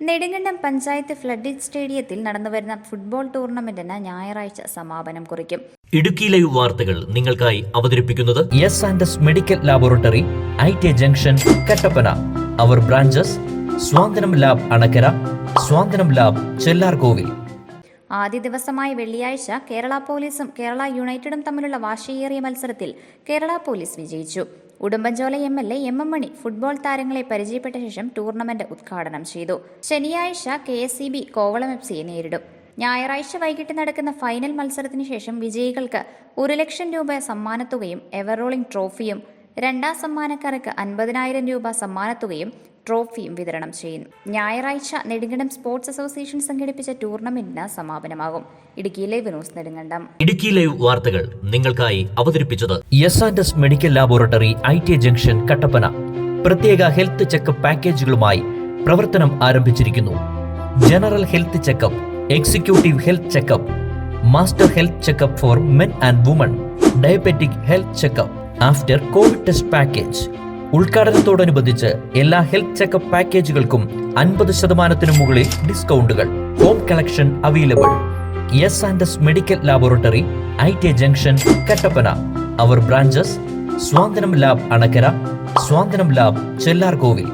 Nedumkandam panchayat flood സ്റ്റേഡിയത്തിൽ നടന്നുവരുന്ന football ടൂർണമെന്റിന് ഞായറാഴ്ച സമാപനം കുറിക്കും. ഇടുക്കി ലൈവ് വാർത്തകൾ നിങ്ങൾക്കായി അവതരിപ്പിക്കുന്നത് S and S medical laboratory I T junction Kattappana our branches Swanthanam lab Anakkara Swanthanam lab Chellarkovil ആദ്യ ദിവസമായ വെള്ളിയാഴ്ച കേരള പോലീസും കേരള യുണൈറ്റഡും തമ്മിലുള്ള വാശിയേറിയ മത്സരത്തിൽ കേരള പോലീസ് വിജയിച്ചു. Udumbanchola M L A M M Mani football താരങ്ങളെ പരിചയപ്പെട്ട ശേഷം ടൂർണമെന്റ് ഉദ്ഘാടനം ചെയ്തു. ശനിയാഴ്ച K S C B Kovalam F സിയെ നേരിടും. ഞായറാഴ്ച വൈകിട്ട് നടക്കുന്ന ഫൈനൽ മത്സരത്തിന് ശേഷം വിജയികൾക്ക് ഒരു ലക്ഷം രൂപ സമ്മാനത്തുകയും എവറോളിംഗ് ട്രോഫിയും രണ്ടാം സമ്മാനക്കാർക്ക് അൻപതിനായിരം രൂപ സമ്മാനത്തുകയും ട്രോഫിയും വിതരണം ചെയ്യും. ഞായറാഴ്ച നെടുങ്കണ്ടം സ്പോർട്സ് അസോസിയേഷൻ സംഘടിപ്പിച്ച ടൂർണമെന്റിന് സമാപനമാകും. Idukki live news Nedumkandam. Idukki live വാർത്തകൾ നിങ്ങൾക്കായി അവതരിപ്പിച്ചത് S and S medical laboratory I T junction Kattappana. പ്രത്യേക ഹെൽത്ത് ചെക്കപ്പ് പാക്കേജുകളുമായി പ്രവർത്തനം ആരംഭിച്ചിരിക്കുന്നു. General health checkup executive health checkup master health checkup for men and women diabetic health checkup after covid test package. ഉദ്ഘാടനത്തോടനുബന്ധിച്ച് എല്ലാ health checkup പാക്കേജുകൾക്കും അൻപത് ശതമാനത്തിനു മുകളിൽ ഡിസ്കൗണ്ടുകൾ. Home collection available. S and S medical laboratory I T junction Kattappana. Our branches Santhwanam lab Anakkara Santhwanam lab Chellarkovil.